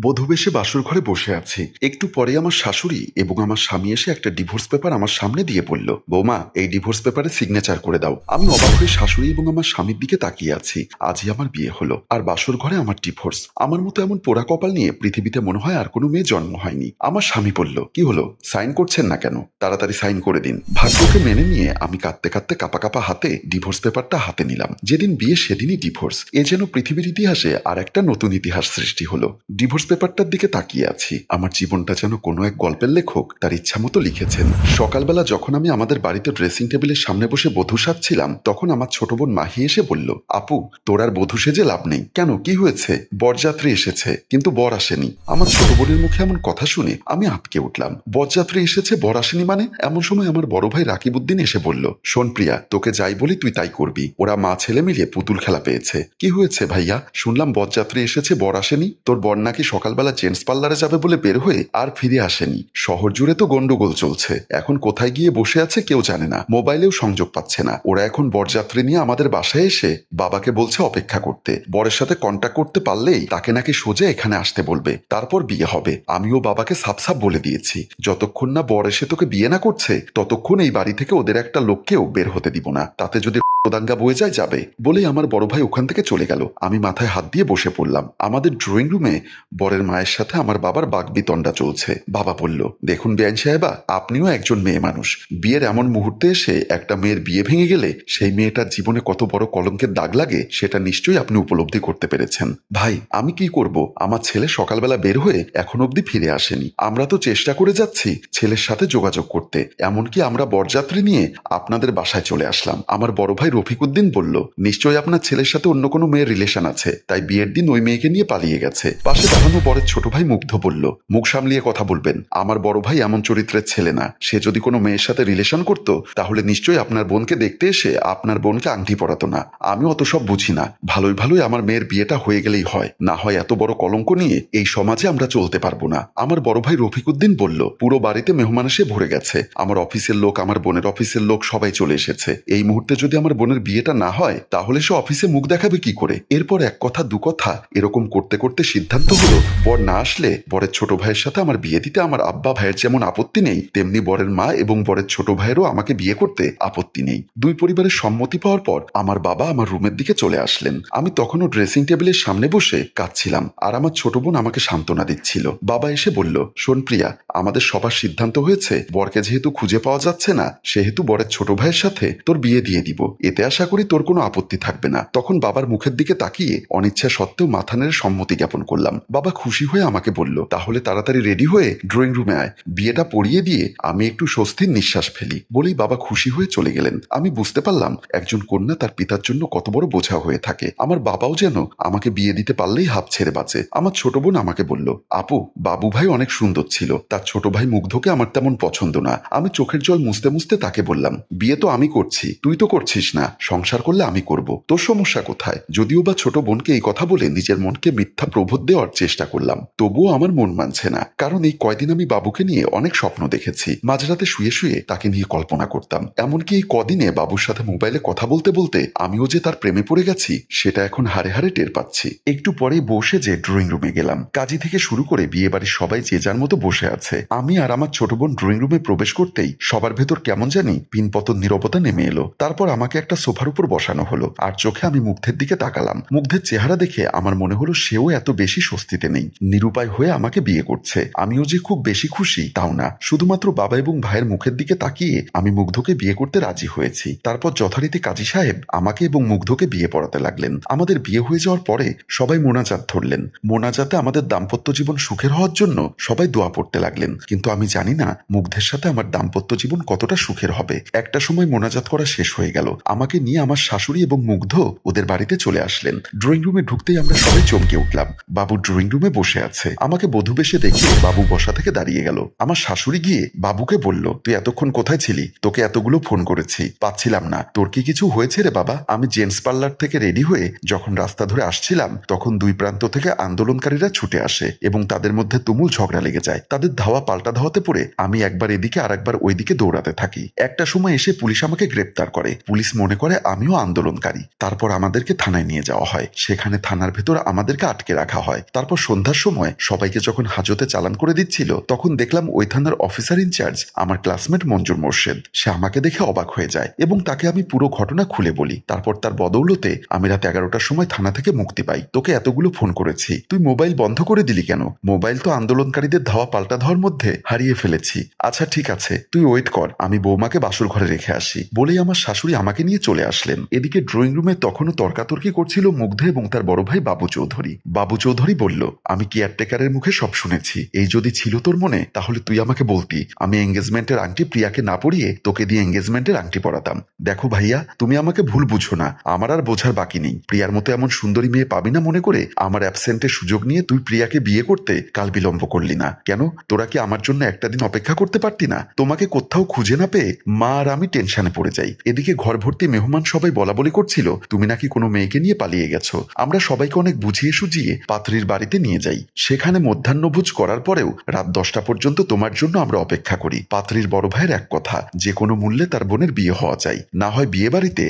বধূ বেশে বাসর ঘরে বসে আছি। একটু পরে আমার শাশুড়ি এবং আমার স্বামী এসে একটা ডিভোর্স পেপার আমার সামনে দিয়ে বলল, বৌমা, এই ডিভোর্স পেপারে সিগনেচার করে দাও। আমি অবাক হয়ে শাশুড়ি এবং আমার স্বামীর দিকে তাকিয়ে আছি। আজই আমার বিয়ে হলো। আর বাসর ঘরে আমার ডিভোর্স আমার মতো এমন পোড়া কপাল নিয়ে পৃথিবীতে মনে হয় আর কোনো মেয়ে জন্ম হয়নি। আমার স্বামী বলল, কি হলো? সাইন করছেন না কেন? তাড়াতাড়ি সাইন করে দিন। ভাগ্যকে মেনে নিয়ে আমি কাঁদতে কাঁদতে কাপা কাপা হাতে ডিভোর্স পেপারটা হাতে নিলাম। যেদিন বিয়ে সেদিনই ডিভোর্স এ যেন পৃথিবীর ইতিহাসে আর একটা নতুন ইতিহাস সৃষ্টি হলো। ডিভোর্স পেপারটার দিকে তাকিয়ে আছি। আমার জীবনটা যেন কোনো এক গল্পের লেখক তার ইচ্ছা মতো লিখেছেন। সকালবেলা যখন আমি আমাদের বাড়িতে ড্রেসিং টেবিলের সামনে বসে বধূ সাজছিলাম, তখন আমার ছোট বোন মাহি এসে বলল, আপু, তোর আর বধূ সেজে লাভ নেই। কেন? কি হয়েছে? বরযাত্রী এসেছে, কিন্তু বর আসেনি। আমার ছোট বোনের মুখে এমন কথা শুনে আমি আটকে উঠলাম। বরযাত্রী এসেছে, বর আসেনি মানে? এমন সময় আমার বড় ভাই রাকিবউদ্দিন এসে বলল, শোন প্রিয়া, তোকে যাই বলি তুই তাই করবি। ওরা মা ছেলে মিলিয়ে পুতুল খেলা পেয়েছে। কি হয়েছে ভাইয়া? শুনলাম বরযাত্রী এসেছে, বর আসেনি। তোর বর নাকি সকালবেলা জেন্টস পার্লারে যাবে বলে বের হয়ে আর ফিরে আসেনি। শহর জুড়ে তো গন্ডগোল চলছে। এখন কোথায় গিয়ে বসে আছে কেউ জানে না। মোবাইলেও সংযোগ পাচ্ছে না। ওরা এখন বরযাত্রী নিয়ে আমাদের বাসায় এসে বাবাকে বলছে অপেক্ষা করতে। বরের সাথে কন্ট্যাক্ট করতে পারলেই তাকে নাকি সোজা এখানে আসতে বলবে। তারপর বিয়ে হবে। আমিও বাবাকে সাপ সাপ বলে দিয়েছি। যতক্ষণ না বর এসে তোকে বিয়ে না করছে, ততক্ষণ এই বাড়ি থেকে ওদের একটা লোককেও বের হতে দিব না। তাতে যদি দাঙ্গা বয়ে যায়, যাবে। বলেই আমার বড় ভাই ওখান থেকে চলে গেল। আমি মাথায় হাত দিয়ে বসে পড়লাম। আমাদের ড্রয়িং রুমে বরের মায়ের সাথে আমার বাবার বাগবিতণ্ডা চলছে। বাবা বলল, দেখুন বেআইন সাহেবা, আপনিও একজন মেয়ে মানুষ। বিয়ের এমন মুহূর্তে এসে একটা মেয়ের বিয়ে ভেঙে গেলে সেই মেয়েটার জীবনে কত বড় কলঙ্কের দাগ লাগে, সেটা নিশ্চয়ই আপনি উপলব্ধি করতে পেরেছেন। ভাই, আমি কি করব? আমার ছেলে সকালবেলা বের হয়ে এখন অবধি ফিরে আসেনি। আমরা তো চেষ্টা করে যাচ্ছি ছেলের সাথে যোগাযোগ করতে। এমনকি আমরা বরযাত্রী নিয়ে আপনাদের বাসায় চলে আসলাম। আমার বড় ভাই রফিকুদ্দিন বলল, নিশ্চয়ই আপনার ছেলের সাথে অন্য কোনো মেয়ের রিলেশন আছে। তাই বিয়ের দিন ওই মেয়েকে নিয়ে পালিয়ে গেছে। পাশে দাঁড়ানো বরের ছোট ভাই মুগ্ধ বলল? মুখ সামলিয়ে কথা বলবেন। আমার বড় ভাই এমন চরিত্রের ছেলে না। সে যদি কোনো মেয়ের সাথে রিলেশন করত, তাহলে নিশ্চয়ই আপনার বোনকে দেখতে এসে আপনার বোনকে আংটি পরাতো না। আমি অত সব বুঝি না। ভালোই ভালোই আমার মেয়ের বিয়েটা হয়ে গেলেই হয়। না হয় এত বড় কলঙ্ক নিয়ে এই সমাজে আমরা চলতে পারব না। আমার বড় ভাই রফিকুদ্দিন বলল, পুরো বাড়িতে মেহমান এসে ভরে গেছে। আমার অফিসের লোক, আমার বোনের অফিসের লোক সবাই চলে এসেছে। এই মুহূর্তে যদি আমার বোনের বিয়েটা না হয়, তাহলে সে অফিসে মুখ দেখাবে কি করে? এরপর এক কথা, দু কথা এরকম করতে করতে সিদ্ধান্ত হলো বর না আসলে বরের ছোট ভাইয়ের সাথে আমার বিয়ে দিতে আমার আব্বা ভাইয়ের যেমন আপত্তি নেই, তেমনি বরের মা এবং বরের ছোট ভাইয়েরও আমাকে বিয়ে করতে আপত্তি নেই। দুই পরিবারের সম্মতি পাওয়ার পর আমার বাবা আমার রুমের দিকে চলে আসলেন। আমি তখনও ড্রেসিং টেবিলের সামনে বসে কাঁদছিলাম আর আমার ছোট বোন আমাকে সান্ত্বনা দিচ্ছিল। বাবা এসে বলল, শোন প্রিয়া, আমাদের সবার সিদ্ধান্ত হয়েছে, বরকে যেহেতু খুঁজে পাওয়া যাচ্ছে না, সেহেতু বরের ছোট ভাইয়ের সাথে তোর বিয়ে দিয়ে দিব। এতে আশা করি তোর কোনো আপত্তি থাকবে না। তখন বাবার মুখের দিকে তাকিয়ে অনিচ্ছা সত্ত্বেও মাথা সম্মতি জ্ঞাপন করলাম। বাবা খুশি হয়ে আমাকে বলল, তাহলে তাড়াতাড়ি রেডি হয়ে ড্রয়িং রুমে আয়। বিয়েটা পড়িয়ে দিয়ে আমি একটু স্বস্তির নিঃশ্বাস ফেলি। বলেই বাবা খুশি হয়ে চলে গেলেন। আমি বুঝতে পারলাম একজন কন্যা তার পিতার জন্য কত বড় বোঝা হয়ে থাকে। আমার বাবাও যেন আমাকে বিয়ে দিতে পারলেই হাফ ছেড়ে বাঁচে। আমার ছোট বোন আমাকে বলল, আপু, বাবু ভাই অনেক সুন্দর ছিল। তার ছোট ভাই মুগ্ধকে আমার তেমন পছন্দ না। আমি চোখের জল মুছতে মুছতে তাকে বললাম, বিয়ে তো আমি করছি, তুই তো করছিস না। সংসার করলে আমি করব। তোর সমস্যা কোথায়? যদিও বা ছোট বোনকে এই কথা বলে নিজের মনকে মিথ্যা প্রবোধ দেওয়ার চেষ্টা করলাম। তবুও আমার মন মানছে না। কারণ এই কয়দিন আমি বাবুকে নিয়ে অনেক স্বপ্ন দেখেছি। মাঝরাতে শুয়ে শুয়ে তাকে নিয়ে কল্পনা করতাম। এমনকি এই কদিনে বাবুর সাথে মোবাইলে কথা বলতে বলতে আমিও যে তার প্রেমে পড়ে গেছি, সেটা এখন হারে হারে টের পাচ্ছি। একটু পরে বসে যে ড্রয়িং রুমে গেলাম। কাজী থেকে শুরু করে বিয়ে বাড়ির সবাই যে যার মতো বসে আছে। আমি আর আমার ছোট বোন ড্রয়িং রুমে প্রবেশ করতেই সবার ভেতর কেমন জানি পিনপতন নীরবতা নেমে এলো। তারপর আমাকে একটা সোফার উপর বসানো হলো। আর চোখে আমি মুগ্ধের দিকে তাকালাম। মুগ্ধের চেহারা দেখে আমার মনে হলো সেও এত বেশি স্বস্তিতে নেই। নিরুপায় হয়ে আমাকে বিয়ে করছে। আমিও যে খুব বেশি খুশি, তাও না। শুধুমাত্র বাবা এবং ভাইয়ের মুখের দিকে তাকিয়ে আমি মুগ্ধকে বিয়ে করতে রাজি হয়েছি। তারপর যথারীতি কাজী সাহেব আমাকে এবং মুগ্ধকে বিয়ে পড়াতে লাগলেন। আমাদের বিয়ে হয়ে যাওয়ার পরে সবাই মোনাজাত ধরলেন। মোনাজাতে আমাদের দাম্পত্য জীবন সুখের হওয়ার জন্য সবাই দোয়া পড়তে লাগলেন। কিন্তু আমি জানি না মুগ্ধের সাথে আমার দাম্পত্য জীবন কতটা সুখের হবে। একটা সময় মোনাজাত করা শেষ হয়ে গেল। আমাকে নিয়ে আমার শাশুড়ি এবং মুগ্ধ ওদের বাড়িতে চলে আসলেন। ড্রয়িং রুমে ঢুকতেই আমরা সবাই চমকে উঠলাম। বাবু ড্রয়িং রুমে বসে আছে। আমাকে বধূ বেশে দেখে বাবু বসা থেকে দাঁড়িয়ে গেল। আমার শাশুড়ি গিয়ে বাবুকে বলল, তুই এতক্ষণ কোথায় ছিলি? তোকে এতগুলো ফোন করেছি। পাচ্ছিলাম না। তোর কি কিছু হয়েছে রে বাবা? আমি জেন্টস পার্লার থেকে রেডি হয়ে যখন রাস্তা ধরে আসছিলাম, তখন দুই প্রান্ত থেকে আন্দোলনকারীরা ছুটে আসে এবং তাদের মধ্যে তুমুল ঝগড়া লেগে যায়। তাদের ধাওয়া পাল্টা ধাওয়াতে পড়ে আমি একবার এদিকে আর একবার ওইদিকে দৌড়াতে থাকি। একটা সময় এসে পুলিশ আমাকে গ্রেপ্তার করে। পুলিশ মনে করে আমিও আন্দোলনকারী। তারপর আমাদেরকে থানায় নিয়ে যাওয়া হয়। সেখানে থানার ভেতর আমাদেরকে আটকে রাখা হয়। তারপর সন্ধ্যার সময় সবাইকে যখন হাজতে চালান করে দিচ্ছিল, তখন দেখলাম ওই থানার অফিসার ইনচার্জ আমার ক্লাসমেট মঞ্জুর মোর্শেদ। সে আমাকে দেখে অবাক হয়ে যায় এবং তাকে আমি পুরো ঘটনা খুলে বলি। তারপর তার বদৌলতে আমি রাত এগারোটার সময় থানা থেকে মুক্তি পাই। তোকে এতগুলো ফোন করেছি, তুই মোবাইল বন্ধ করে দিলি কেন? মোবাইল তো আন্দোলনকারীদের ধাওয়া পাল্টা ধাওয়ার মধ্যে হারিয়ে ফেলেছি। আচ্ছা ঠিক আছে, তুই ওয়েট কর, আমি বৌমাকে বাসুর ঘরে রেখে আসি। বলেই আমার শাশুড়ি আমাকে নিয়ে চলে আসলেন। এদিকে ড্রয়িং রুমে তখনও তর্কাতর্কি করছিল মুগ্ধ এবং তার বড় ভাই বাবু চৌধুরী। বাবু চৌধুরী বলল আমি কেয়ারটেকারের মুখে সব শুনেছি? এই যদি ছিল তোর মনে, তাহলে তুই আমাকে বলতি। আমি এঙ্গেজমেন্টের আংটি প্রিয়াকে না পরিয়ে তোকে দিয়ে এঙ্গেজমেন্টের আংটি পরাতাম। দেখো ভাইয়া, তুমি আমাকে ভুল বুঝো না। আমার আর বোঝার বাকি নেই। প্রিয়ার মতো এমন সুন্দরী মেয়ে পাবি না মনে করে আমার অ্যাবসেন্টের সুযোগ নিয়ে তুই প্রিয়াকে বিয়ে করতে কাল বিলম্ব করলি না। কেন? তোরা কি আমার জন্য একটা দিন অপেক্ষা করতে পারতি না? তোমাকে কোথাও খুঁজে না পেয়ে মা আর আমি টেনশনে পড়ে যাই। এদিকে ঘর ভর্তি মেহমান সবাই বলা বলি করছিল, তুমি নাকি কোনো মেয়েকে নিয়ে পালিয়ে গেছো? আমরা সবাইকে অনেক বুঝিয়ে সুঝিয়ে পাত্রীর বাড়িতে নিয়ে যাই। সেখানে মধ্যাহ্নভোজ করার পরেও রাত দশটা পর্যন্ত তোমার জন্য আমরা অপেক্ষা করি। পাত্রীর বড় ভাইয়ের এক কথা, যে কোনো মূল্যে তার বোনের বিয়ে হওয়া চাই। না হয় বিয়ে বাড়িতে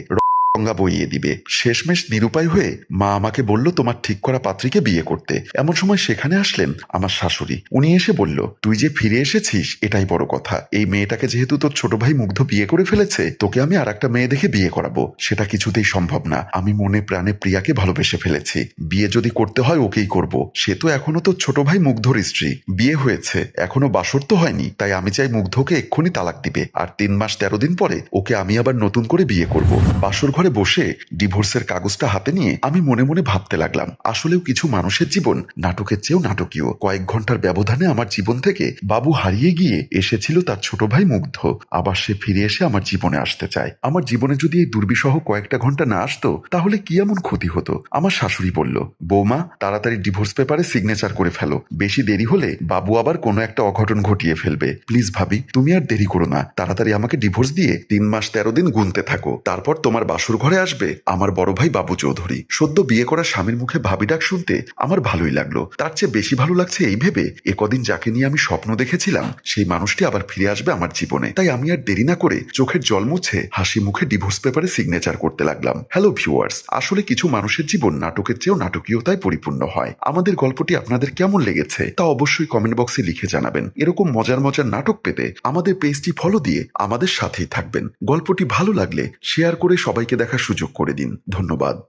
গঙ্গা বইয়ে দিবে। শেষমেশ নিরুপায় হয়ে মা আমাকে বলল, তোমার ঠিক করা পাত্রীকে বিয়ে করতে। এমন সময় সেখানে আসলেন আমার শাশুড়ি। উনি এসে বলল, তুই যে ফিরে এসেছিস, এটাই বড় কথা। এই মেয়েটাকে যেহেতু তোর ছোট ভাই মুগ্ধ বিয়ে করে ফেলেছে, তোকে আমি আর একটা মেয়ে দেখে বিয়ে করাবো। সেটা কিছুতেই সম্ভব না। আমি মনে প্রাণে প্রিয়াকে ভালোবেসে ফেলেছি। বিয়ে যদি করতে হয়, ওকেই করব। সে তো এখনও তোর ছোট ভাই মুগ্ধর স্ত্রী। বিয়ে হয়েছে। এখনও বাসর তো হয়নি। তাই আমি চাই মুগ্ধকে এক্ষুনি তালাক দিবে। আর তিন মাস তেরো দিন পরে ওকে আমি আবার নতুন করে বিয়ে করব। বাসর ঘরে বসে ডিভোর্সের কাগজটা হাতে নিয়ে আমি মনে মনে ভাবতে লাগলাম, আসলেও কিছু মানুষের জীবন নাটকের চেয়েও নাটকীয়। কয়েক ঘণ্টার ব্যবধানে আমার জীবন থেকে বাবু হারিয়ে গিয়ে এসেছিল তার ছোট ভাই মুগ্ধ। আবার সে ফিরে এসে আমার জীবনে আসতে চায়। আমার জীবনে যদি এই দুর্বিসহ কয়েকটা ঘণ্টা না আসতো, তাহলে কি এমন ক্ষতি হতো? আমার শাশুড়ি বলল, বৌমা, তাড়াতাড়ি ডিভোর্স পেপারে সিগনেচার করে ফেলো। বেশি দেরি হলে বাবু আবার কোনো একটা অঘটন ঘটিয়ে ফেলবে। প্লিজ ভাবি, তুমি আর দেরি করো না। তাড়াতাড়ি আমাকে ডিভোর্স দিয়ে তিন মাস তেরো দিন গুনতে থাকো। তারপর তোমার বাসুর ঘরে আসবে, আমার বড় ভাই বাবু চৌধুরী। সদ্য বিয়ে করা স্বামীর মুখে ভাবি ডাক শুনতে আমার ভালোই লাগল। তার চেয়ে বেশি ভালো লাগছে এই ভেবে এ কদিন যাকে নিয়ে আমি স্বপ্ন দেখেছিলাম, সেই মানুষটি আবার ফিরে আসবে আমার জীবনে। তাই আমি আর দেরি না করে চোখের জল মুছে হাসি মুখে ডিভোর্স পেপারে সিগনেচার করতে লাগলাম। হ্যালো ভিউয়ার্স আসলে কিছু মানুষের জীবন নাটকের চেয়েও নাটকীয়তায় পরিপূর্ণ হয়। আমাদের গল্পটি আপনাদের কেমন লেগেছে তা অবশ্যই কমেন্ট বক্সে লিখে জানাবেন। এরকম মজার মজার নাটক পেতে আমাদের পেজটি ফলো দিয়ে আমাদের সাথেই থাকবেন। গল্পটি ভালো লাগলে শেয়ার করে সবাইকে দেখার সুযোগ করে দিন। ধন্যবাদ।